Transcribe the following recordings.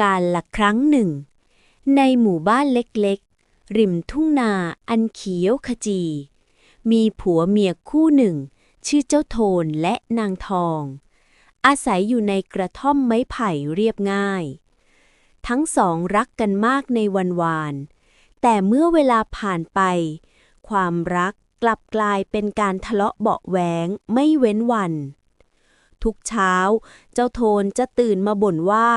การละครั้งหนึ่ง ในหมู่บ้านเล็กๆ ริมทุ่งนาอันเขียวขจี มีผัวเมียคู่หนึ่ง ชื่อเจ้าโทนและนางทอง อาศัยอยู่ในกระท่อมไม้ไผ่เรียบง่าย ทั้งสองรักกันมากในวันวาน แต่เมื่อเวลาผ่านไป ความรักกลับกลายเป็นการทะเลาะเบาะแหวงไม่เว้นวัน ทุกเช้า เจ้าโทนจะตื่นมาบ่นว่า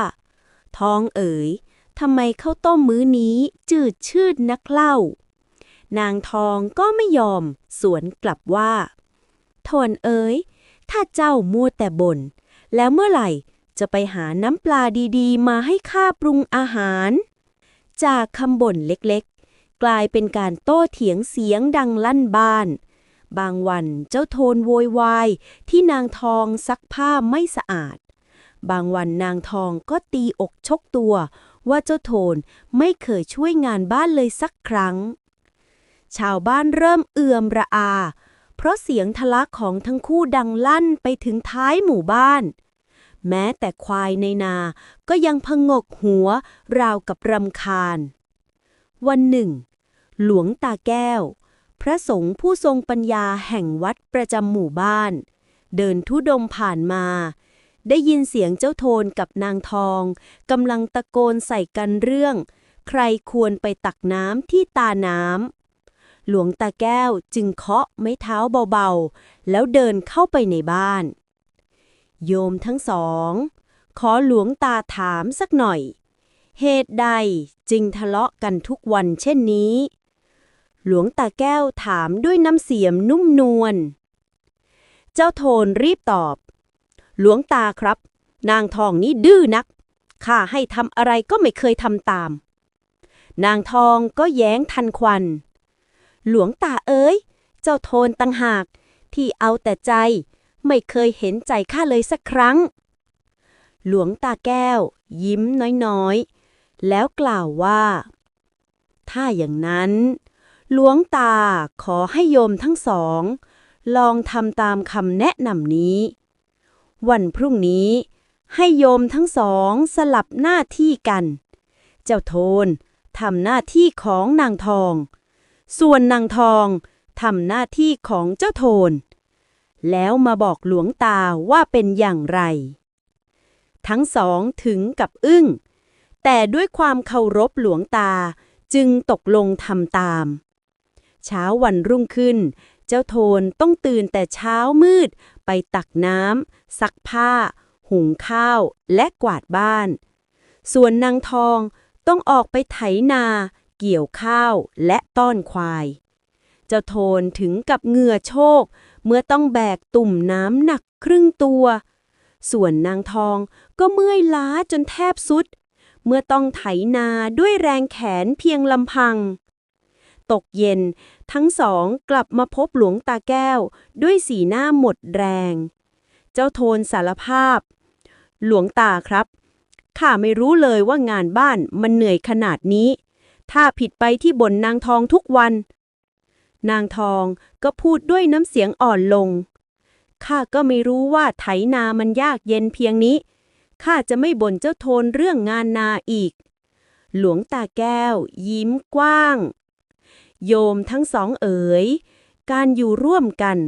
ท้องเอ๋ยทำไมข้าวต้มมื้อนี้จืดชืดนักเล่า นางทองก็ไม่ยอม สวนกลับว่าโทนเอ๋ยถ้าเจ้ามัวแต่บ่นแล้วเมื่อไหร่จะไปหาน้ำปลาดีๆ มาให้ข้าปรุงอาหาร จากคำบ่นเล็กๆ กลายเป็นการโต้เถียงเสียงดังลั่นบ้าน บางวันเจ้าโทนโวยวายที่นางทองซักผ้าไม่สะอาด บางวันนางทองก็ตีอกชกตัว ว่าเจ้าโทนไม่เคยช่วยงานบ้านเลยสักครั้ง ชาวบ้านเริ่มเอื่อมระอา เพราะเสียงทะลักของทั้งคู่ดังลั่นไปถึงท้ายหมู่บ้าน แม้แต่ควายในนาก็ยังพงกหัวราวกับรำคาญ วันหนึ่ง หลวงตาแก้ว พระสงฆ์ผู้ทรงปัญญาแห่งวัดประจำหมู่บ้านเดินทุดงผ่านมา ได้ยินเสียงเจ้าโทนกับนางทองกำลังตะโกนใส่กันเรื่อง ใครควรไปตักน้ำที่ตาน้ำหลวงตาแก้วจึงเคาะไม้เท้าเบาๆ แล้วเดินเข้าไปในบ้าน โยมทั้งสอง ขอหลวงตาถามสักหน่อย เหตุใดจึงทะเลาะกันทุกวันเช่นนี้ หลวงตาแก้วถามด้วยน้ำเสียงนุ่มนวลเจ้าโทนรีบตอบ หลวงตาครับ นางทองนี้ดื้อนัก ข้าให้ทำอะไรก็ไม่เคยทำตาม นางทองก็แย้งทันควัน หลวงตาเอ๋ย เจ้าโทนตังหาก ที่เอาแต่ใจ ไม่เคยเห็นใจข้าเลยสักครั้ง หลวงตาแก้ว ยิ้มน้อยๆ แล้วกล่าวว่า ถ้าอย่างนั้น หลวงตาขอให้โยมทั้งสอง ลองทำตามคำแนะนำนี้ วันพรุ่งนี้ ให้โยมทั้งสองสลับหน้าที่กัน เจ้าโทนทำหน้าที่ของนางทอง ส่วนนางทองทำหน้าที่ของเจ้าโทน แล้วมาบอกหลวงตาว่าเป็นอย่างไร ทั้งสองถึงกับอึ้ง แต่ด้วยความเคารพหลวงตาจึงตกลงทำตาม เช้าวันรุ่งขึ้น เจ้าโทนต้องตื่นแต่เช้ามืด ไปตักน้ำซักผ้า หุงข้าว และกวาดบ้าน ส่วนนางทองต้องออกไปไถนา เกี่ยวข้าวและต้อนควาย เจ้าโทนถึงกับเหงื่อโชก เมื่อต้องแบกตุ่มน้ำหนักครึ่งตัว ส่วนนางทองก็เมื่อยล้าจนแทบสุด เมื่อต้องไถนาด้วยแรงแขนเพียงลำพัง ตกเย็น ทั้งสองกลับมาพบหลวงตาแก้ว ด้วยสีหน้าหมดแรง เจ้าโทนสารภาพ หลวงตาครับข้าไม่รู้เลยว่างานบ้านมันเหนื่อยขนาดนี้ ถ้าผิดไปที่บ่นนางทองทุกวัน นางทองก็พูดด้วยน้ำเสียงอ่อนลง ข้าก็ไม่รู้ว่าไถนามันยากเย็นเพียงนี้ ข้าจะไม่บ่นเจ้าโทนเรื่องงานนาอีก หลวงตาแก้ว ยิ้มกว้าง โยมทั้งสองเอ๋ย การอยู่ร่วมกัน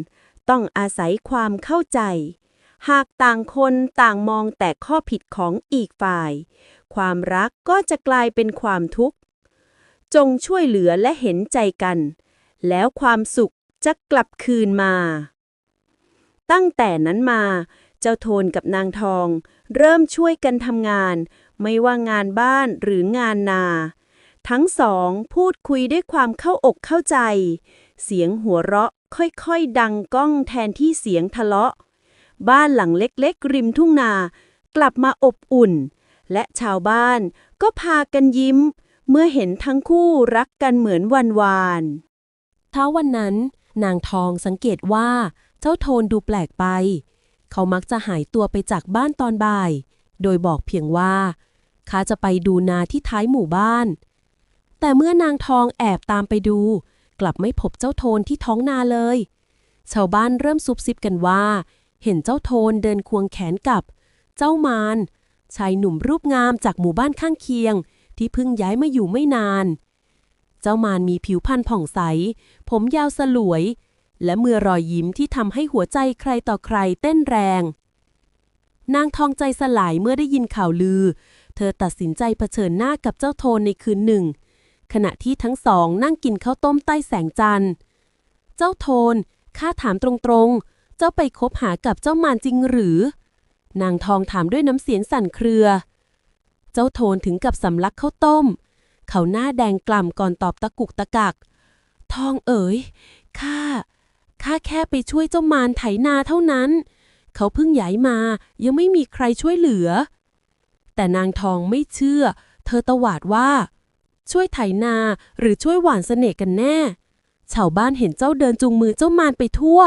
ต้องอาศัยความเข้าใจ หากต่างคนต่างมองแต่ข้อผิดของอีกฝ่าย ความรักก็จะกลายเป็นความทุกข์ จงช่วยเหลือและเห็นใจกัน แล้วความสุขจะกลับคืนมา ตั้งแต่นั้นมา เจ้าโทนกับนางทอง เริ่มช่วยกันทำงาน ไม่ว่างานบ้านหรืองานนา ทั้งสองพูดคุยด้วยความเข้าอกเข้าใจ เสียงหัวเราะค่อยๆ ดังก้องแทนที่เสียงทะเลาะ บ้านหลังเล็กๆ ริมทุ่งนา กลับมาอบอุ่น และชาวบ้านก็พากันยิ้ม เมื่อเห็นทั้งคู่รักกันเหมือนวันวานเช้าวันนั้น นางทองสังเกตว่าเจ้าโทนดูแปลกไป เขามักจะหายตัวไปจากบ้านตอนบ่าย โดยบอกเพียงว่าข้าจะไปดูนาที่ท้ายหมู่บ้าน แต่เมื่อนางทองแอบตามไปดู กลับไม่พบเจ้าโทนที่ท้องนาเลย ชาวบ้านเริ่มซุบซิบกันว่า เห็นเจ้าโทนเดินควงแขนกับ เจ้ามารชายหนุ่มรูปงามจากหมู่บ้านข้างเคียง ที่เพิ่งย้ายมาอยู่ไม่นาน เจ้ามารมีผิวพรรณผ่องใส ผมยาวสลวย และเมื่อรอยยิ้มที่ทำให้หัวใจใครต่อใครเต้นแรง นางทองใจสลายเมื่อได้ยินข่าวลือ เธอตัดสินใจเผชิญหน้ากับเจ้าโทนในคืนหนึ่ง ขณะที่ทั้งสองนั่งกินข้าวต้มใต้แสงจันทร์ เจ้าโทน ข้าถามตรงๆ เจ้าไปคบหากับเจ้ามารจริงหรือ นางทองถามด้วยน้ำเสียงสั่นเครือ เจ้าโทนถึงกับสำลักข้าวต้ม เขาหน้าแดงกล่ำก่อนตอบตะกุกตะกัก ทองเอ๋ย ข้า ข้าแค่ไปช่วยเจ้ามารไถนาเท่านั้น เขาเพิ่งย้ายมา ยังไม่มีใครช่วยเหลือ แต่นางทองไม่เชื่อ เธอตวาดว่า ช่วยไถนา หรือช่วยหว่านเสน่ห์กันแน่ ชาวบ้านเห็นเจ้าเดินจูงมือเจ้ามารไปทั่ว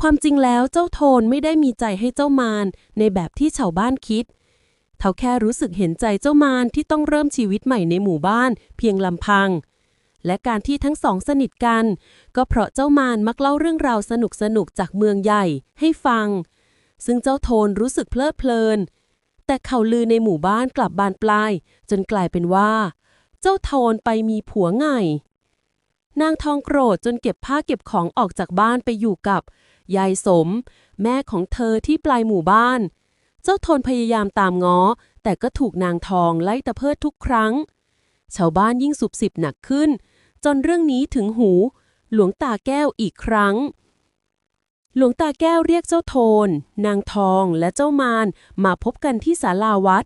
ความจริงแล้วเจ้าโทนไม่ได้มีใจให้เจ้ามารในแบบที่ชาวบ้านคิดเขาแค่รู้สึกเห็นใจเจ้ามารที่ต้องเริ่มชีวิตใหม่ในหมู่บ้าน เพียงลำพัง และการที่ทั้งสองสนิทกัน ก็เพราะเจ้ามารมักเล่าเรื่องราวสนุกสนุกๆจากเมืองใหญ่ให้ฟัง ซึ่งเจ้าโทนรู้สึกเพลิดเพลินแต่ข่าวลือในหมู่บ้านกลับบานปลาย จนกลายเป็นว่า เจ้าโทนไปมีผัวไง นางทองโกรธจนเก็บผ้าเก็บของออกจากบ้านไปอยู่กับ ยายสม แม่ของเธอที่ปลายหมู่บ้าน เจ้าโทนพยายามตามง้อ แต่ก็ถูกนางทองไล่ตะเพิดทุกครั้ง ชาวบ้านยิ่งสุบสิบหนักขึ้น จนเรื่องนี้ถึงหู หลวงตาแก้วอีกครั้งหลวงตาแก้วเรียกเจ้าโทน นางทองและเจ้ามารมาพบกันที่ศาลาวัด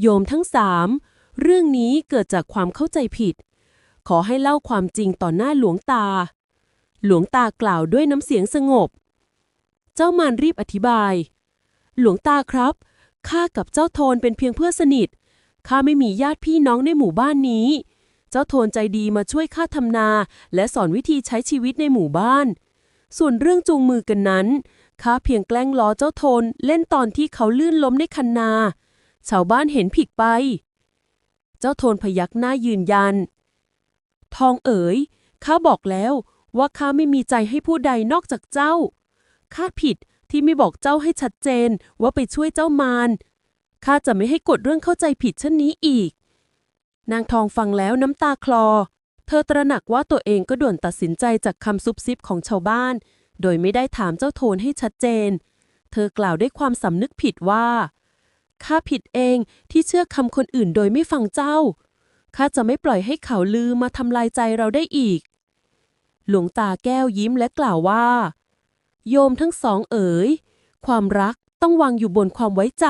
โยมทั้งสาม เรื่องนี้เกิดจากความเข้าใจผิด ขอให้เล่าความจริงต่อหน้าหลวงตา หลวงตากล่าวด้วยน้ำเสียงสงบ เจ้ามารรีบอธิบาย หลวงตาครับข้ากับเจ้าโทนเป็นเพียงเพื่อนสนิทข้าไม่มีญาติพี่น้องในหมู่บ้านนี้ เจ้าโทนใจดีมาช่วยข้าทำนา และสอนวิธีใช้ชีวิตในหมู่บ้าน ส่วนเรื่องจูงมือกันนั้นข้าเพียงแกล้งล้อเจ้าโทนเล่นตอนที่เขาลื่นล้มในคันนา ชาวบ้านเห็นผิดไป เจ้าโทนพยักหน้ายืนยัน ทองเอ๋ย ข้าบอกแล้วว่าข้าไม่มีใจให้ผู้ใดนอกจากเจ้า ข้าผิดที่ไม่บอกเจ้าให้ชัดเจนว่าไปช่วยเจ้ามาร ข้าจะไม่ให้กดเรื่องเข้าใจผิดเช่นนี้อีก นางทองฟังแล้วน้ำตาคลอ เธอตระหนักว่าตัวเองก็ด่วนตัดสินใจจากคำซุบซิบของชาวบ้าน โดยไม่ได้ถามเจ้าโทนให้ชัดเจน เธอกล่าวด้วยความสำนึกผิดว่า ข้าผิดเองที่เชื่อคำคนอื่นโดยไม่ฟังเจ้า ข้าจะไม่ปล่อยให้เขาลือมาทำลายใจเราได้อีก หลวงตาแก้วยิ้มและกล่าวว่า โยมทั้งสองเอ๋ย ความรักต้องวางอยู่บนความไว้ใจ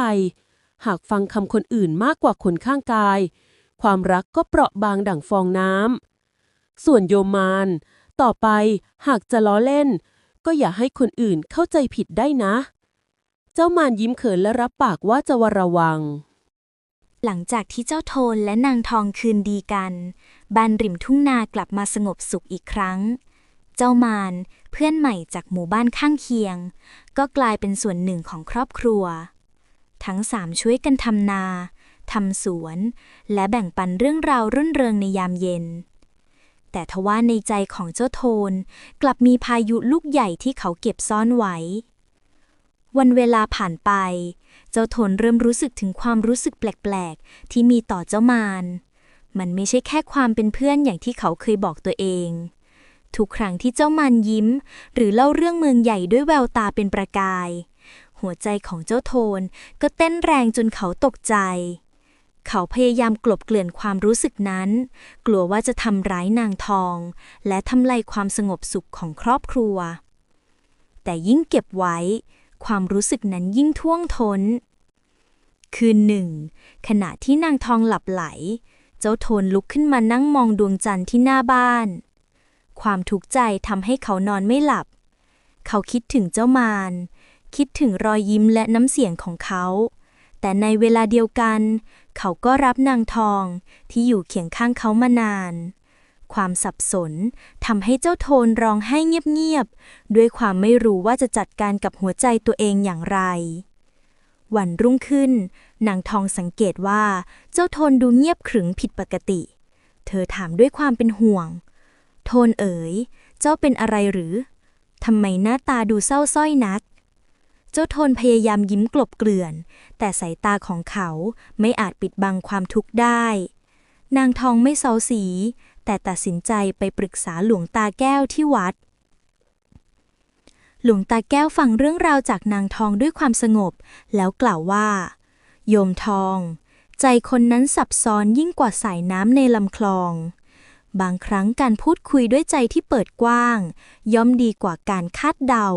หากฟังคำคนอื่นมากกว่าคนข้างกาย ความรักก็เปราะบางดั่งฟองน้ำ ส่วนโยมารต่อไปหากจะล้อเล่น ก็อย่าให้คนอื่นเข้าใจผิดได้นะ เจ้ามารยิ้มเขินและรับปากว่าจะวระวัง หลังจากที่เจ้าโทนและนางทองคืนดีกันบ้านริมทุ่งนากลับมาสงบสุขอีกครั้ง เจ้ามารเพื่อนใหม่จากหมู่บ้านข้างเคียง ก็กลายเป็นส่วนหนึ่งของครอบครัว ทั้งสามช่วยกันทำนาทำสวน และแบ่งปันเรื่องราวรื่นเริงในยามเย็น แต่ทว่าในใจของเจ้าโทนกลับมีพายุลูกใหญ่ที่เขาเก็บซ่อนไว้ วันเวลาผ่านไป เจ้าโทนเริ่มรู้สึกถึงความรู้สึกแปลกๆ ที่มีต่อเจ้ามารมันไม่ใช่แค่ความเป็นเพื่อนอย่างที่เขาเคยบอกตัวเอง ทุกครั้งที่เจ้ามารยิ้ม หรือเล่าเรื่องเมืองใหญ่ด้วยแววตาเป็นประกาย หัวใจของเจ้าโทนก็เต้นแรงจนเขาตกใจ เขาพยายามกลบเกลื่อนความรู้สึกนั้น กลัวว่าจะทำร้ายนางทอง และทำลายความสงบสุขของครอบครัว แต่ยิ่งเก็บไว้ ความรู้สึกนั้นยิ่งท่วงท้น คืนหนึ่ง ขณะที่นางทองหลับไหล เจ้าโทนลุกขึ้นมานั่งมองดวงจันทร์ที่หน้าบ้าน ความทุกข์ใจทำให้เขานอนไม่หลับ เขาคิดถึงเจ้ามาร คิดถึงรอยยิ้มและน้ำเสียงของเขา แต่ในเวลาเดียวกัน เขาก็รับนางทองที่อยู่เคียงข้างเขามานาน ความสับสนทำให้เจ้าโทนร้องไห้เงียบๆด้วยความไม่รู้ว่าจะจัดการกับหัวใจตัวเองอย่างไร วันรุ่งขึ้นนางทองสังเกตว่าเจ้าโทนดูเงียบขรึมผิดปกติ เธอถามด้วยความเป็นห่วง โทนเอ๋ย เจ้าเป็นอะไรหรือทำไมหน้าตาดูเศร้าส้อยนัก เจ้าโทนพยายามยิ้มกลบเกลื่อน แต่สายตาของเขาไม่อาจปิดบังความทุกข์ได้ นางทองไม่เซาสี แต่ตัดสินใจไปปรึกษาหลวงตาแก้วที่วัด หลวงตาแก้วฟังเรื่องราวจากนางทองด้วยความสงบ แล้วกล่าวว่า โยมทอง ใจคนนั้นซับซ้อนยิ่งกว่าสายน้ำในลำคลอง บางครั้งการพูดคุยด้วยใจที่เปิดกว้าง ย่อมดีกว่าการคาดเดา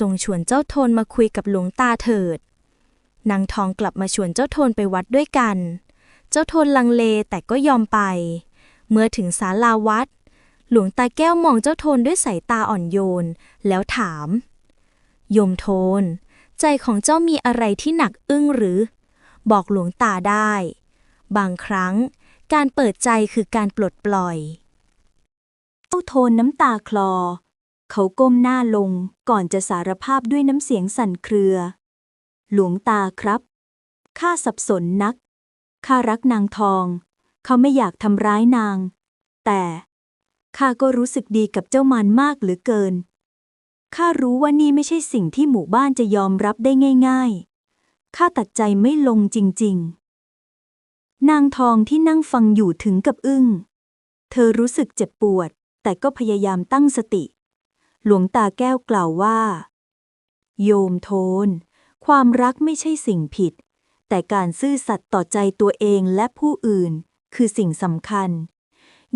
จงชวนเจ้าโทนมาคุยกับหลวงตาเถิดนางทองกลับมาชวนเจ้าโทนไปวัดด้วยกัน เจ้าโทนลังเลแต่ก็ยอมไป เมื่อถึงศาลาวัด หลวงตาแก้วมองเจ้าโทนด้วยสายตาอ่อนโยน แล้วถามโยมโทน ใจของเจ้ามีอะไรที่หนักอึ้งหรือ บอกหลวงตาได้ บางครั้ง การเปิดใจคือการปลดปล่อย เจ้าโทนน้ำตาคลอ เขาก้มหน้าลงก่อนจะสารภาพด้วยน้ำเสียงสั่นเครือ หลวงตาครับข้าสับสนนักข้ารักนางทอง เขาไม่อยากทำร้ายนาง แต่ข้าก็รู้สึกดีกับเจ้ามารมากเหลือเกิน ข้ารู้ว่านี่ไม่ใช่สิ่งที่หมู่บ้านจะยอมรับได้ง่าย ๆ ข้าตัดใจไม่ลงจริง ๆ นางทองที่นั่งฟังอยู่ถึงกับอึ้ง เธอรู้สึกเจ็บปวด แต่ก็พยายามตั้งสติ หลวงตาแก้วกล่าวว่า โยมโทน ความรักไม่ใช่สิ่งผิด แต่การซื่อสัตย์ต่อใจตัวเองและผู้อื่น คือสิ่งสำคัญ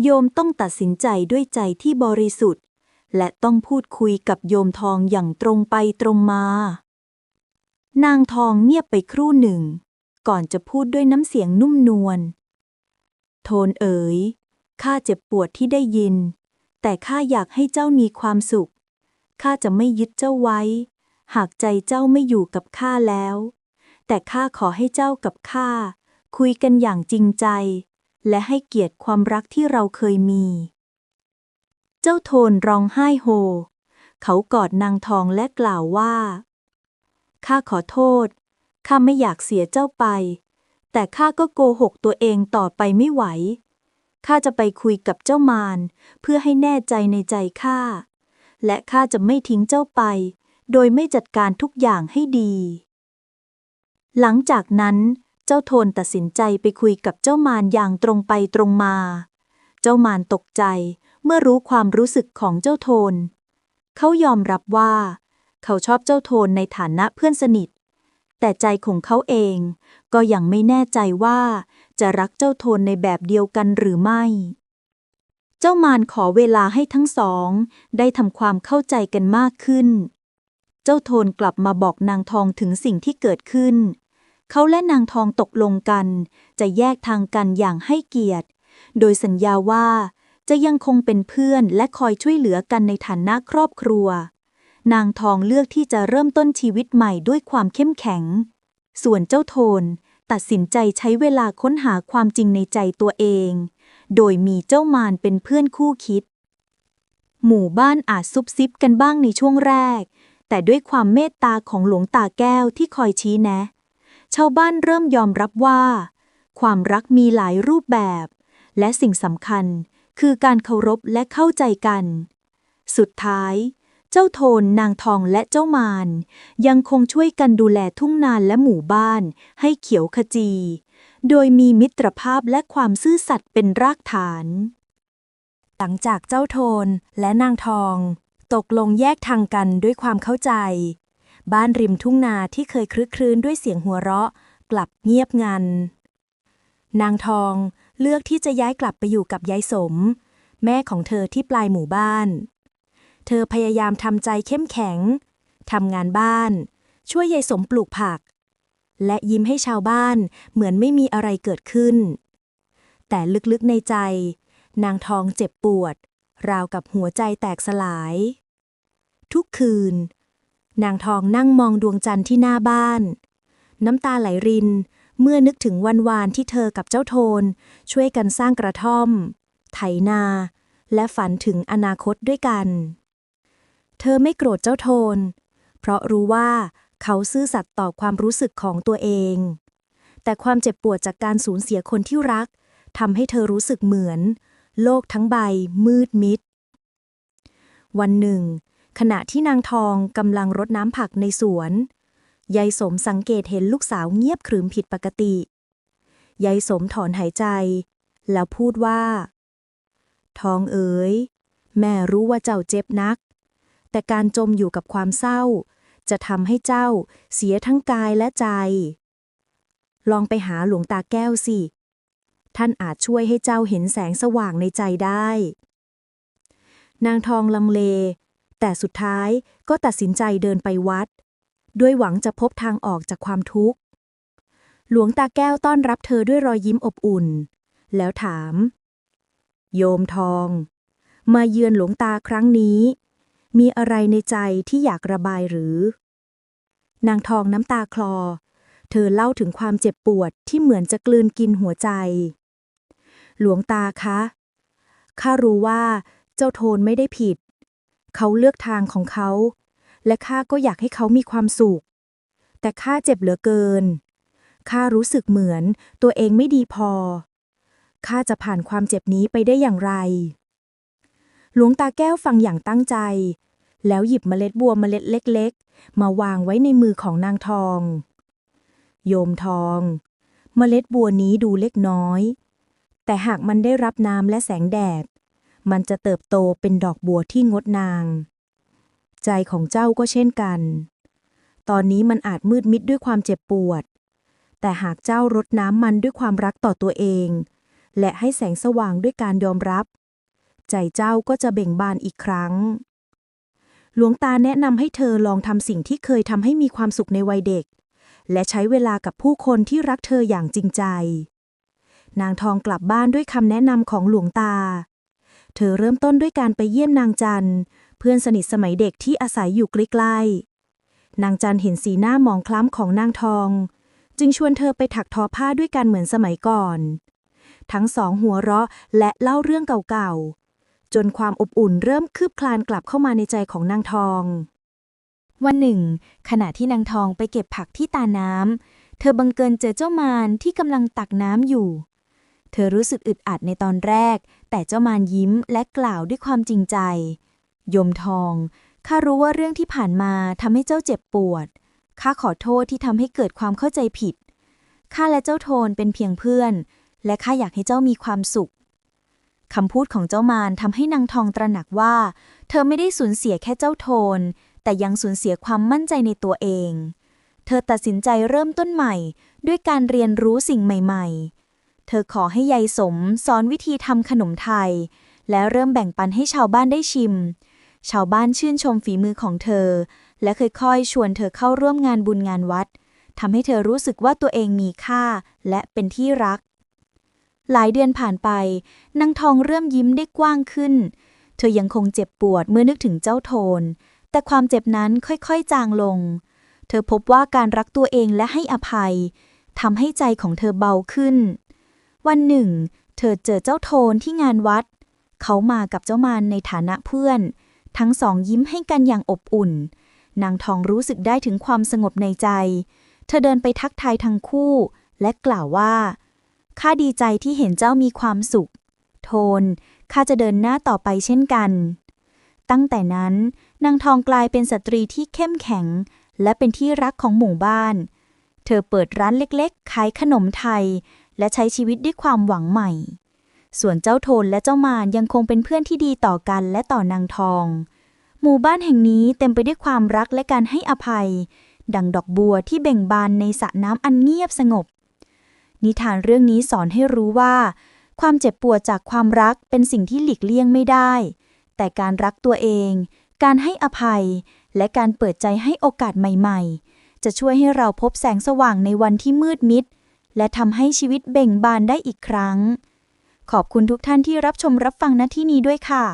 โยมต้องตัดสินใจด้วยใจที่บริสุทธิ์ และต้องพูดคุยกับโยมทองอย่างตรงไปตรงมา นางทองเงียบไปครู่หนึ่ง ก่อนจะพูดด้วยน้ำเสียงนุ่มนวลโทนเอ๋ยข้าเจ็บปวดที่ได้ยิน แต่ข้าอยากให้เจ้ามีความสุขข้าจะไม่ยึดเจ้าไว้ หากใจเจ้าไม่อยู่กับข้าแล้ว แต่ข้าขอให้เจ้ากับข้าคุยกันอย่างจริงใจ และให้เกียรติความรักที่เราเคยมี เจ้าโทนร้องไห้โฮ เขากอดนางทองและกล่าวว่า ข้าขอโทษ ข้าไม่อยากเสียเจ้าไป แต่ข้าก็โกหกตัวเองต่อไปไม่ไหว ข้าจะไปคุยกับเจ้ามารเพื่อให้แน่ใจในใจข้า และข้าจะไม่ทิ้งเจ้าไป โดยไม่จัดการทุกอย่างให้ดี หลังจากนั้น เจ้าโทนตัดสินใจไปคุยกับเจ้ามารอย่างตรงไปตรงมา เจ้ามารตกใจเมื่อรู้ความรู้สึกของเจ้าโทน เขายอมรับว่า เขาชอบเจ้าโทนในฐานะเพื่อนสนิท แต่ใจของเขาเองก็ยังไม่แน่ใจว่าจะรักเจ้าโทนในแบบเดียวกันหรือไม่ เจ้ามารขอเวลาให้ทั้งสอง ได้ทำความเข้าใจกันมากขึ้น เจ้าโทนกลับมาบอกนางทองถึงสิ่งที่เกิดขึ้น เขาและนางทองตกลงกัน จะแยกทางกันอย่างให้เกียรติ โดยสัญญาว่า จะยังคงเป็นเพื่อนและคอยช่วยเหลือกันในฐานะครอบครัว นางทองเลือกที่จะเริ่มต้นชีวิตใหม่ด้วยความเข้มแข็ง ส่วนเจ้าโทนตัดสินใจใช้เวลาค้นหาความจริงในใจตัวเอง โดยมีเจ้ามารเป็นเพื่อนคู่คิด หมู่บ้านอาจซุบซิบกันบ้างในช่วงแรก แต่ด้วยความเมตตาของหลวงตาแก้วที่คอยชี้แนะ ชาวบ้านเริ่มยอมรับว่า ความรักมีหลายรูปแบบ และสิ่งสำคัญคือการเคารพและเข้าใจกัน สุดท้าย เจ้าโทนนางทองและเจ้ามารยังคงช่วยกันดูแลทุ่งนาและหมู่บ้าน ให้เขียวขจี โดยมีมิตรภาพและความซื่อสัตย์เป็นรากฐาน หลังจากเจ้าโทนและนางทอง ตกลงแยกทางกันด้วยความเข้าใจ บ้านริมทุ่งนาที่เคยคลึกครื้นด้วยเสียงหัวเราะ กลับเงียบงัน นางทองเลือกที่จะย้ายกลับไปอยู่กับยายสม แม่ของเธอที่ปลายหมู่บ้าน เธอพยายามทำใจเข้มแข็งทำงานบ้าน ช่วยยายสมปลูกผัก และยิ้มให้ชาวบ้านเหมือนไม่มีอะไรเกิดขึ้น แต่ลึกๆในใจ นางทองเจ็บปวด ราวกับหัวใจแตกสลาย ทุกคืน นางทองนั่งมองดวงจันทร์ที่หน้าบ้าน น้ำตาไหลริน เมื่อนึกถึงวันวานที่เธอกับเจ้าโทน ช่วยกันสร้างกระท่อม ไถนา และฝันถึงอนาคตด้วยกัน เธอไม่โกรธเจ้าโทน เพราะรู้ว่าเขาซื่อสัตย์ต่อความรู้สึกของตัวเอง แต่ความเจ็บปวดจากการสูญเสียคนที่รักทำให้เธอรู้สึกเหมือน โลกทั้งใบมืดมิด วันหนึ่ง ขณะที่นางทองกำลังรดน้ำผักในสวน ยายสมสังเกตเห็นลูกสาวเงียบขรึมผิดปกติ ยายสมถอนหายใจ แล้วพูดว่า ทองเอ๋ย แม่รู้ว่าเจ้าเจ็บนัก แต่การจมอยู่กับความเศร้า จะทำให้เจ้าเสียทั้งกายและใจ ลองไปหาหลวงตาแก้วสิ ท่านอาจช่วยให้เจ้าเห็นแสงสว่างในใจได้ นางทองลังเล แต่สุดท้ายก็ตัดสินใจเดินไปวัด ด้วยหวังจะพบทางออกจากความทุกข์ หลวงตาแก้วต้อนรับเธอด้วยรอยยิ้มอบอุ่น แล้วถาม โยมทอง มาเยือนหลวงตาครั้งนี้ มีอะไรในใจที่อยากระบายหรือ นางทองน้ำตาคลอ เธอเล่าถึงความเจ็บปวดที่เหมือนจะกลืนกินหัวใจ หลวงตาคะข้ารู้ว่าเจ้าโทนไม่ได้ผิด เขาเลือกทางของเขา และข้าก็อยากให้เขามีความสุข แต่ข้าเจ็บเหลือเกิน ข้ารู้สึกเหมือนตัวเองไม่ดีพอ ข้าจะผ่านความเจ็บนี้ไปได้อย่างไร หลวงตาแก้วฟังอย่างตั้งใจ แล้วหยิบเมล็ดบัวเมล็ดเล็ก ๆ มาวางไว้ในมือของนางทอง โยมทอง เมล็ดบัวนี้ดูเล็กน้อย แต่หากมันได้รับน้ำและแสงแดด มันจะเติบโตเป็นดอกบัวที่งดนางใจของเจ้าก็เช่นกัน ตอนนี้มันอาจมืดมิดด้วยความเจ็บปวด แต่หากเจ้ารดน้ำมันด้วยความรักต่อตัวเอง และให้แสงสว่างด้วยการยอมรับ ใจเจ้าก็จะเบ่งบานอีกครั้ง หลวงตาแนะนำให้เธอลองทำสิ่งที่เคยทำให้มีความสุขในวัยเด็ก และใช้เวลากับผู้คนที่รักเธออย่างจริงใจนางทองกลับบ้านด้วยคำแนะนำของหลวงตา เธอเริ่มต้นด้วยการไปเยี่ยมนางจันเพื่อนสนิทสมัยเด็กที่อาศัยอยู่ใกล้ๆนางจันเห็นสีหน้าหมองคล้ำของนางทอง จึงชวนเธอไปถักทอผ้าด้วยกันเหมือนสมัยก่อน ทั้งสองหัวเราะและเล่าเรื่องเก่าๆ จนความอบอุ่นเริ่มคืบคลานกลับเข้ามาในใจของนางทอง วันหนึ่ง ขณะที่นางทองไปเก็บผักที่ตาน้ำเธอบังเกิญเจอเจ้ามารที่กำลังตักน้ำอยู่ เธอรู้สึกอึดอัดในตอนแรก แต่เจ้ามารยิ้มและกล่าวด้วยความจริงใจ ยมทองข้ารู้ว่าเรื่องที่ผ่านมาทำให้เจ้าเจ็บปวดข้าขอโทษที่ทำให้เกิดความเข้าใจผิดข้าและเจ้าโทนเป็นเพียงเพื่อน และข้าอยากให้เจ้ามีความสุขคำพูดของเจ้ามารทำให้นางทองตระหนักว่า เธอไม่ได้สูญเสียแค่เจ้าโทน แต่ยังสูญเสียความมั่นใจในตัวเอง เธอตัดสินใจเริ่มต้นใหม่ ด้วยการเรียนรู้สิ่งใหม่ ๆ เธอขอให้ยายสมสอนวิธีทำขนมไทย และเริ่มแบ่งปันให้ชาวบ้านได้ชิม ชาวบ้านชื่นชมฝีมือของเธอ และค่อยๆชวนเธอเข้าร่วมงานบุญงานวัดทำให้เธอรู้สึกว่าตัวเองมีค่าและเป็นที่รัก หลายเดือนผ่านไปนางทองเริ่มยิ้มได้กว้างขึ้น เธอยังคงเจ็บปวดเมื่อนึกถึงเจ้าโทน แต่ความเจ็บนั้นค่อยๆจางลง เธอพบว่าการรักตัวเองและให้อภัยทำให้ใจของเธอเบาขึ้น วันหนึ่ง เธอเจอเจ้าโทนที่งานวัด เขามากับเจ้ามารในฐานะเพื่อน ทั้งสองยิ้มให้กันอย่างอบอุ่น นางทองรู้สึกได้ถึงความสงบในใจ เธอเดินไปทักทายทั้งคู่ และกล่าวว่า ข้าดีใจที่เห็นเจ้ามีความสุข โทน ข้าจะเดินหน้าต่อไปเช่นกัน ตั้งแต่นั้น นางทองกลายเป็นสตรีที่เข้มแข็ง และเป็นที่รักของหมู่บ้านเธอเปิดร้านเล็กๆ ขายขนมไทย และใช้ชีวิตด้วยความหวังใหม่ ส่วนเจ้าโทนและเจ้ามารยังคงเป็นเพื่อนที่ดีต่อกันและต่อนางทอง หมู่บ้านแห่งนี้เต็มไปด้วยความรักและการให้อภัย ดังดอกบัวที่เบ่งบานในสระน้ำอันเงียบสงบ นิทานเรื่องนี้สอนให้รู้ว่า ความเจ็บปวดจากความรักเป็นสิ่งที่หลีกเลี่ยงไม่ได้ แต่การรักตัวเอง การให้อภัย และการเปิดใจให้โอกาสใหม่ ๆ จะช่วยให้เราพบแสงสว่างในวันที่มืดมิด และทำให้ชีวิตเบ่งบานได้อีกครั้ง ขอบคุณทุกท่านที่รับชมรับฟังณที่นี้ด้วยค่ะ